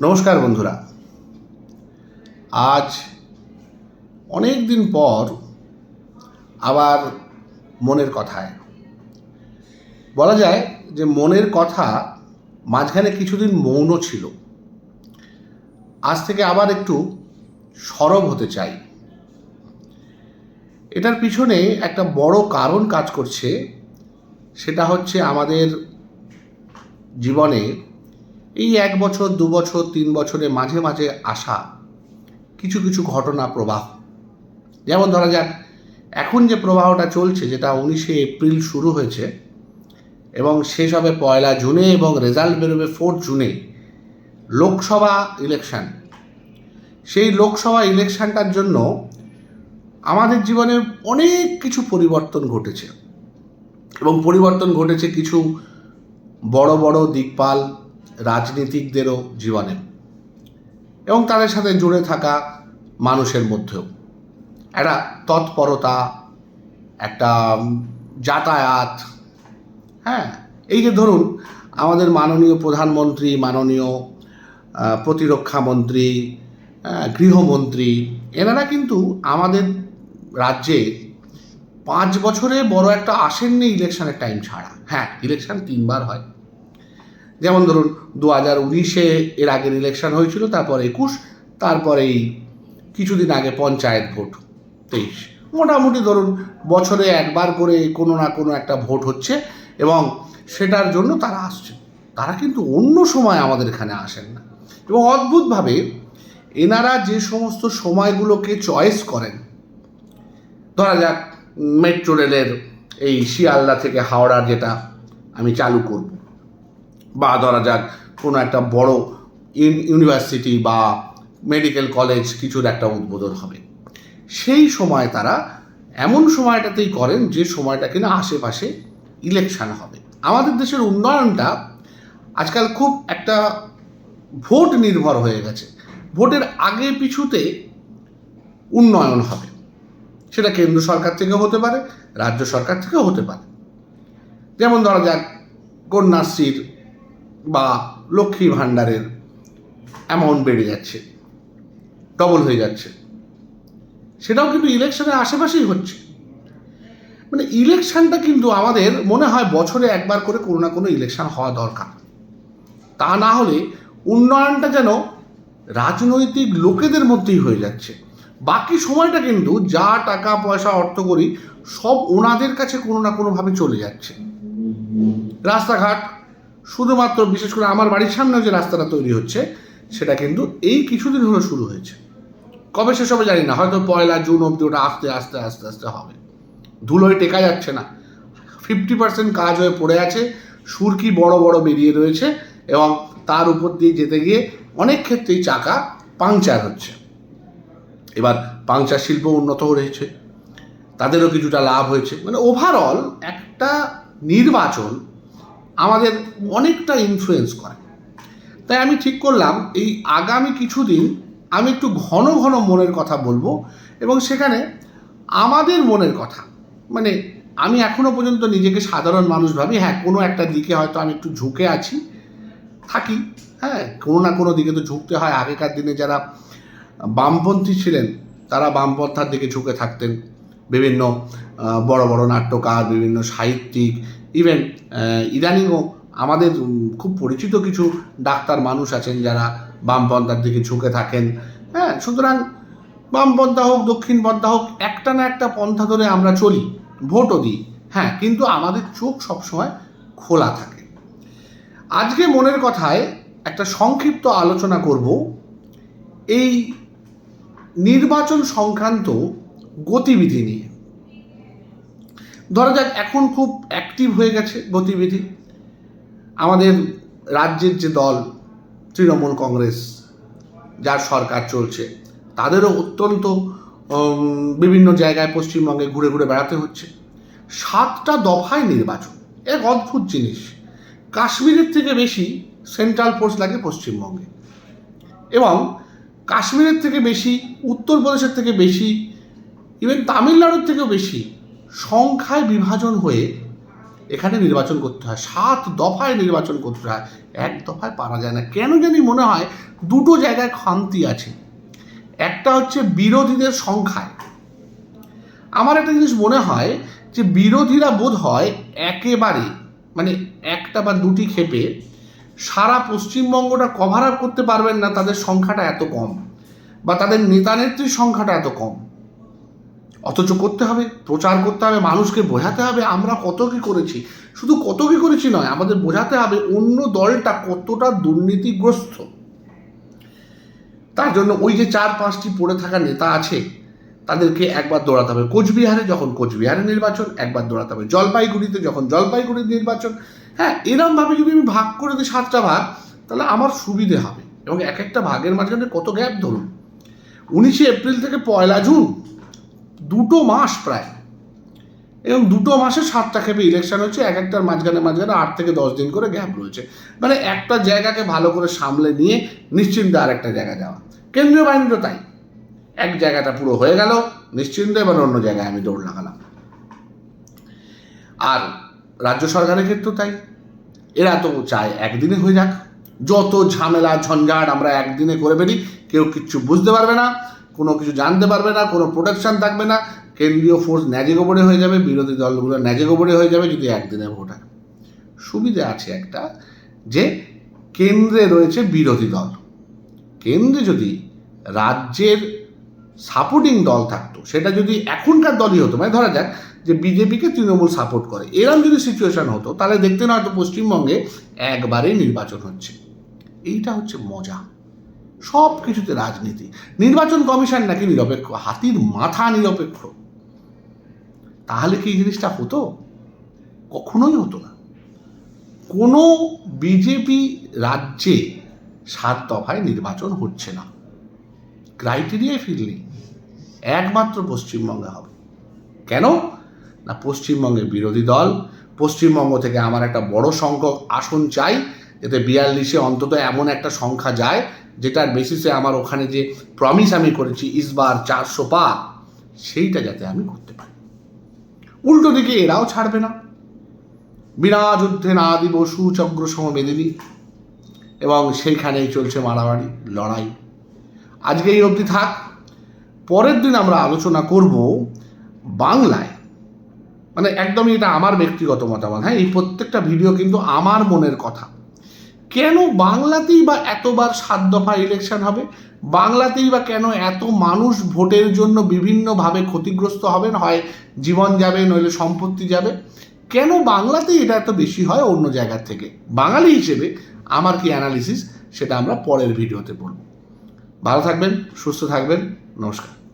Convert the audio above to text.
নমস্কার বন্ধুরা। আজ অনেক দিন পর আবার মনের কথায়। বলা যায় যে মনের কথা মাঝখানে কিছুদিন মৌন ছিল। আজ থেকে আবার একটু সরব হতে চাই। এটার পিছনে একটা বড় কারণ কাজ করছে, সেটা হচ্ছে আমাদের জীবনে এই এক বছর, দু বছর, তিন বছরে মাঝে মাঝে আসা কিছু কিছু ঘটনা প্রবাহ। যেমন ধরা যাক, এখন যে প্রবাহটা চলছে, যেটা উনিশে এপ্রিল শুরু হয়েছে এবং শেষ হবে পয়লা জুনে এবং রেজাল্ট বেরোবে ফোর্থ জুনে, লোকসভা ইলেকশন। সেই লোকসভা ইলেকশনটার জন্য আমাদের জীবনে অনেক কিছু পরিবর্তন ঘটেছে এবং পরিবর্তন ঘটেছে কিছু বড় বড় দিকপাল রাজনীতিকদেরও জীবনে এবং তাদের সাথে জুড়ে থাকা মানুষের মধ্যেও একটা তৎপরতা একটা যাতায়াত হ্যাঁ? এই যে ধরুন আমাদের মাননীয় প্রধানমন্ত্রী মাননীয় আহ, প্রতিরক্ষা মন্ত্রী গৃহমন্ত্রী এনারা কিন্তু আমাদের রাজ্যে পাঁচ বছরে বড় একটা আসেননি ইলেকশনের টাইম ছাড়া। হ্যাঁ ইলেকশন তিনবার হয়। যেমন ধরুন দু হাজার উনিশে এর আগের ইলেকশন হয়েছিল, তারপর একুশ, তারপরে এই কিছুদিন আগে পঞ্চায়েত ভোট, তেইশ। মোটামুটি ধরুন বছরে একবার করে কোনো না কোনো একটা ভোট হচ্ছে এবং সেটার জন্য তারা আসছে। তারা কিন্তু অন্য সময় আমাদের এখানে আসেন না। এবং অদ্ভুতভাবে এনারা যে সমস্ত সময়গুলোকে চয়েস করেন, ধরা যাক মেট্রো রেলের এই শিয়ালদা থেকে হাওড়ার যেটা আমি চালু করব বা ধরা যাক, কোনো একটা বড় ইউন- ইউনিভার্সিটি বা মেডিকেল কলেজ কিছুর একটা উদ্বোধন হবে। সেই সময় তারা এমন সময়টাতেই করেন যে সময়টা কিনা আশেপাশে ইলেকশন হবে। আমাদের দেশের উন্নয়নটা আজকাল খুব একটা ভোট নির্ভর হয়ে গেছে। ভোটের আগে পিছুতে উন্নয়ন হবে। সেটা কেন্দ্র সরকার থেকে হতে পারে, রাজ্য সরকার থেকেও হতে পারে। যেমন ধরা যাক, কন্যাশ্রীর বা লক্ষ্মী ভাণ্ডারের অ্যামাউন্ট বেড়ে যাচ্ছে ডবল হয়ে যাচ্ছে। সেটাও কিন্তু ইলেকশনের আশেপাশেই হচ্ছে। মানে ইলেকশনটা কিন্তু আমাদের মনে হয় বছরে একবার করে কোনো না কোনো ইলেকশন হওয়া দরকার। তা না হলে উন্নয়নটা যেন রাজনৈতিক লোকেদের মধ্যেই হয়ে যাচ্ছে। বাকি সময়টা কিন্তু যা টাকা, পয়সা অর্থ করি সব ওনাদের কাছে কোনো না কোনোভাবে চলে যাচ্ছে। রাস্তাঘাট শুধুমাত্র বিশেষ করে আমার বাড়ির সামনেও যে রাস্তাটা তৈরি হচ্ছে, সেটা কিন্তু এই কিছুদিন হলো শুরু হয়েছে। কবে শেষ হবে জানি না, হয়তো পয়লা জুন অবধি ওটা আস্তে আস্তে আস্তে আস্তে হবে। ধুলোয় টেকা যাচ্ছে না। ফিফটি পার্সেন্ট কাজ হয়ে পড়ে আছে, সুরকি বড় বড় বেরিয়ে রয়েছে এবং তার উপর দিয়ে যেতে গিয়ে অনেক ক্ষেত্রেই চাকা পাংচার হচ্ছে। এবার পাংচার শিল্প উন্নত হয়েছে, তাদেরও কিছুটা লাভ হয়েছে। মানে ওভারঅল একটা নির্বাচন আমাদের অনেকটা ইনফ্লুয়েন্স করে। তাই আমি ঠিক করলাম, এই আগামী কিছুদিন আমি একটু ঘন ঘন মনের কথা বলব এবং সেখানে আমাদের মনের কথা। মানে আমি এখনও পর্যন্ত নিজেকে সাধারণ মানুষ ভাবি হ্যাঁ কোনো একটা দিকে হয়তো আমি একটু ঝুঁকে আছি, থাকি হ্যাঁ কোনো না কোনো দিকে তো ঝুঁকতে হয়। আগেকার দিনে যারা বামপন্থী ছিলেন, তারা বামপন্থার দিকে ঝুঁকে থাকতেন। বিভিন্ন বড় বড় নাট্যকার, বিভিন্ন সাহিত্যিক ইভেন ইদানিংও আমাদের খুব পরিচিত কিছু ডাক্তার মানুষ আছেন যারা বামপন্থার দিকে ঝুঁকে থাকেন। হ্যাঁ সুতরাং বামপন্থা হোক, দক্ষিণ পন্থা হোক, একটা না একটা পন্থা ধরে আমরা চলি, ভোটও দিই। হ্যাঁ কিন্তু আমাদের চোখ সবসময় খোলা থাকে। আজকে মনের কথায় একটা সংক্ষিপ্ত আলোচনা করব। এই নির্বাচন সংক্রান্ত গতিবিধি নিয়ে। ধরা যাক, এখন খুব অ্যাক্টিভ হয়ে গেছে গতিবিধি। আমাদের রাজ্যের যে দল, তৃণমূল কংগ্রেস, যার সরকার চলছে, তাদেরও অত্যন্ত বিভিন্ন জায়গায় পশ্চিমবঙ্গে ঘুরে ঘুরে বেড়াতে হচ্ছে। সাতটা দফায় নির্বাচন, এক অদ্ভুত জিনিস। কাশ্মীরের থেকে বেশি সেন্ট্রাল ফোর্স লাগে পশ্চিমবঙ্গে। এবং কাশ্মীরের থেকে বেশি, উত্তরপ্রদেশের থেকে বেশি ইভেন তামিলনাড়ুর থেকেও বেশি সংখ্যায় বিভাজন হয়ে এখানে নির্বাচন করতে হয়, সাত দফায় নির্বাচন করতে হয়, এক দফায় পারা যায় না। কেন জানি মনে হয় দুটো জায়গায় খামতি আছে। একটা হচ্ছে বিরোধীদের সংখ্যায়। আমার একটা জিনিস মনে হয় যে বিরোধীরা বোধ হয় একেবারে মানে একটা বা দুটি ক্ষেপে সারা পশ্চিমবঙ্গটা কভার আপ করতে পারবেন না, তাদের সংখ্যাটা এত কম বা তাদের নেতা নেত্রীর সংখ্যাটা এত কম। অথচ করতে হবে, প্রচার করতে হবে, মানুষকে বোঝাতে হবে আমরা কত কি করেছি। শুধু কত কি করেছি নয়, আমাদের বোঝাতে হবে অন্য দলটা কতটা দুর্নীতিগ্রস্ত। তার জন্য ওই যে চার পাঁচটি পড়ে থাকা নেতা আছে, তাদেরকে একবার দৌড়াতে হবে। কোচবিহারে যখন কোচবিহারে নির্বাচন, একবার দৌড়াতে হবে। জলপাইগুড়িতে যখন জলপাইগুড়ির নির্বাচন হ্যাঁ এরমভাবে যদি আমি ভাগ করে দিই সাতটা ভাগ, তাহলে আমার সুবিধে হবে। এবং এক একটা ভাগের মাঝখানে কত গ্যাপ ধরুন? উনিশে এপ্রিল থেকে পয়লা জুন দুটো মাস প্রায়। এবং দুটো মাসে সাতটা ক্ষেপে ইলেকশন হচ্ছে, এক একটার মাঝখানে মাঝখানে আট থেকে দশ দিন করে গ্যাপ রয়েছে। মানে একটা জায়গাকে ভালো করে সামলে নিয়ে নিশ্চিন্তে আর একটা জায়গা যাওয়া। কেন্দ্রীয় বাহিনীরও তাই। এক জায়গাটা পুরো হয়ে গেল, নিশ্চিন্তে এবার অন্য জায়গায় আমি দৌড় লাগালাম। আর রাজ্য সরকারের ক্ষেত্রেও তাই। এরা তো চায় একদিনে হয়ে যাক। যত ঝামেলা ঝঞ্ঝাট আমরা একদিনে করে ফেলি, কেউ কিচ্ছু বুঝতে পারবে না। কোনো কিছু জানতে পারবে না, কোনো প্রোটেকশন থাকবে না, কেন্দ্রীয় ফোর্স ন্যাজে গোবরে হয়ে যাবে, বিরোধী দলগুলো ন্যাজে গোবরে হয়ে যাবে যদি একদিনে ভোট হয়। সুবিধে আছে একটা যে কেন্দ্রে রয়েছে বিরোধী দল। কেন্দ্রে যদি রাজ্যের সাপোর্টিং দল থাকতো, সেটা যদি এখনকার দলই হতো মানে ধরা যাক যে বিজেপিকে তৃণমূল সাপোর্ট করে, এরম যদি সিচুয়েশন হতো, তাহলে দেখতে না হয়তো পশ্চিমবঙ্গে একবারেই নির্বাচন হচ্ছে। এইটা হচ্ছে মজা। সব কিছুতে রাজনীতি। নির্বাচন কমিশন নাকি নিরপেক্ষ, হাতির মাথা নিরপেক্ষ। তাহলে কি এই জিনিসটা হতো? কখনোই হতো না। কোনো বিজেপি রাজ্যে সাত দফায় নির্বাচন হচ্ছে না। ক্রাইটেরিয়ায় ফিরলি একমাত্র পশ্চিমবঙ্গে হবে। কেন? না, পশ্চিমবঙ্গে বিরোধী দল, পশ্চিমবঙ্গ থেকে আমার একটা বড় সংখ্যক আসন চাই যাতে বিয়াল্লিশে অন্তত এমন একটা সংখ্যা যায় যেটার বেসিসে আমার ওখানে যে প্রমিস আমি করেছি, ইসবার চারশো পা সেইটা যাতে আমি করতে পারি। উল্টো দিকে এরাও ছাড়বে না। বিনা যুদ্ধে না দিব সুচক্র সম মেদিনী এবং সেইখানেই চলছে মারামারি, লড়াই। আজকে এই অবধি থাক। পরের দিন আমরা আলোচনা করব বাংলায়। মানে একদমই এটা আমার ব্যক্তিগত মতামত। হ্যাঁ এই প্রত্যেকটা ভিডিও কিন্তু আমার মনের কথা। কেন বাংলাতেই বা এতবার সাত দফা ইলেকশন হবে? বাংলাতেই বা কেন এত মানুষ ভোটের জন্য বিভিন্নভাবে ক্ষতিগ্রস্ত হবেন? হয় জীবন যাবে, নইলে সম্পত্তি যাবে। কেন বাংলাতেই এটা এত বেশি হয় অন্য জায়গার থেকে? বাঙালি হিসেবে আমার কি অ্যানালিসিস সেটা আমরা পরের ভিডিওতে বলব। ভালো থাকবেন, সুস্থ থাকবেন, নমস্কার।